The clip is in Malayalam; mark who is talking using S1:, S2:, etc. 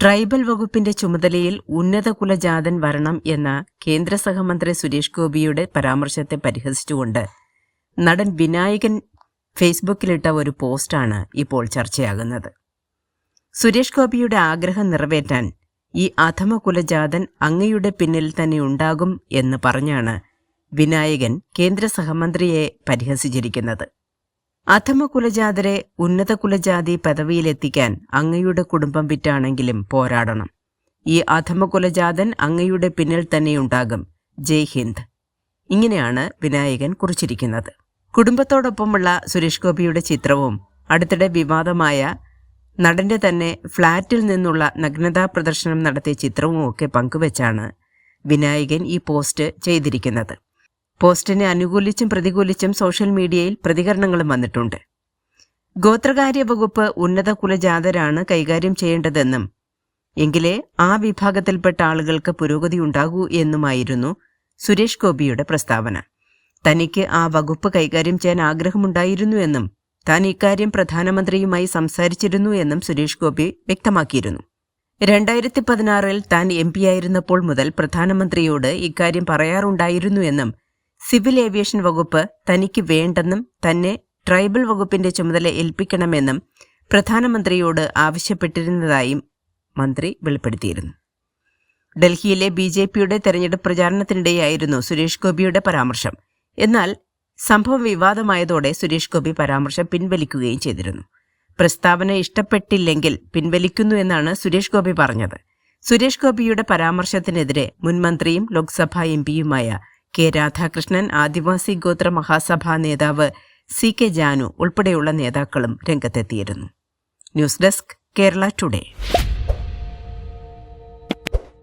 S1: ട്രൈബൽ വകുപ്പിന്റെ ചുമതലയിൽ ഉന്നത കുലജാതൻ വരണം എന്ന കേന്ദ്ര സഹമന്ത്രി സുരേഷ് ഗോപിയുടെ പരാമർശത്തെ പരിഹസിച്ചുകൊണ്ട് നടൻ വിനായകൻ ഫേസ്ബുക്കിലിട്ട ഒരു പോസ്റ്റാണ് ഇപ്പോൾ ചർച്ചയാകുന്നത്. സുരേഷ് ഗോപിയുടെ ആഗ്രഹം നിറവേറ്റാൻ ഈ അധമ കുലജാതൻ അങ്ങയുടെ പിന്നിൽ തന്നെ ഉണ്ടാകും എന്ന് പറഞ്ഞാണ് വിനായകൻ കേന്ദ്ര സഹമന്ത്രിയെ പരിഹസിച്ചിരിക്കുന്നത്. അധമ കുലജാതരെ ഉന്നത കുലജാതി പദവിയിലെത്തിക്കാൻ അങ്ങയുടെ കുടുംബം വിറ്റാണെങ്കിലും പോരാടണം. ഈ അധമ കുലജാതൻ അങ്ങയുടെ പിന്നിൽ തന്നെയുണ്ടാകും ജയ് ഹിന്ദ്. ഇങ്ങനെയാണ് വിനായകൻ കുറിച്ചിരിക്കുന്നത്. കുടുംബത്തോടൊപ്പമുള്ള സുരേഷ് ഗോപിയുടെ ചിത്രവും അടുത്തിടെ വിവാദമായ നടന്റെ തന്നെ ഫ്ളാറ്റിൽ നിന്നുള്ള നഗ്നതാ പ്രദർശനം നടത്തിയ ചിത്രവും ഒക്കെ പങ്കുവച്ചാണ് വിനായകൻ ഈ പോസ്റ്റ് ചെയ്തിരിക്കുന്നത്. പോസ്റ്റിനെ അനുകൂലിച്ചും പ്രതികൂലിച്ചും സോഷ്യൽ മീഡിയയിൽ പ്രതികരണങ്ങളും വന്നിട്ടുണ്ട്. ഗോത്രകാര്യ വകുപ്പ് ഉന്നത കുലജാതരാണ് കൈകാര്യം ചെയ്യേണ്ടതെന്നും എങ്കിലേ ആ വിഭാഗത്തിൽപ്പെട്ട ആളുകൾക്ക് പുരോഗതി ഉണ്ടാകൂ എന്നുമായിരുന്നു സുരേഷ് ഗോപിയുടെ പ്രസ്താവന. തനിക്ക് ആ വകുപ്പ് കൈകാര്യം ചെയ്യാൻ ആഗ്രഹമുണ്ടായിരുന്നു എന്നും താൻ ഇക്കാര്യം പ്രധാനമന്ത്രിയുമായി സംസാരിച്ചിരുന്നു എന്നും സുരേഷ് ഗോപി വ്യക്തമാക്കിയിരുന്നു. രണ്ടായിരത്തി പതിനാറിൽ താൻ എം ആയിരുന്നപ്പോൾ മുതൽ പ്രധാനമന്ത്രിയോട് ഇക്കാര്യം പറയാറുണ്ടായിരുന്നു എന്നും സിവിൽ ഏവിയേഷൻ വകുപ്പ് തനിക്ക് വേണ്ടെന്നും തന്നെ ട്രൈബൽ വകുപ്പിന്റെ ചുമതല ഏൽപ്പിക്കണമെന്നും പ്രധാനമന്ത്രിയോട് ആവശ്യപ്പെട്ടിരുന്നതായും മന്ത്രി വെളിപ്പെടുത്തിയിരുന്നു. ഡൽഹിയിലെ ബി ജെ പിയുടെ തെരഞ്ഞെടുപ്പ് പ്രചാരണത്തിനിടെയായിരുന്നു സുരേഷ് ഗോപിയുടെ പരാമർശം. എന്നാൽ സംഭവം വിവാദമായതോടെ സുരേഷ് ഗോപി പരാമർശം പിൻവലിക്കുകയും ചെയ്തിരുന്നു. പ്രസ്താവന ഇഷ്ടപ്പെട്ടില്ലെങ്കിൽ പിൻവലിക്കുന്നു എന്നാണ് സുരേഷ് ഗോപി പറഞ്ഞത്. സുരേഷ് ഗോപിയുടെ പരാമർശത്തിനെതിരെ മുൻമന്ത്രിയും ലോക്സഭാ എം പിയുമായ കെ രാധാകൃഷ്ണൻ ആദിവാസി ഗോത്ര മഹാസഭാ നേതാവ് സി കെ ജാനു ഉൾപ്പെടെയുള്ള നേതാക്കളും രംഗത്തെത്തിയിരുന്നു. News desk Kerala Today.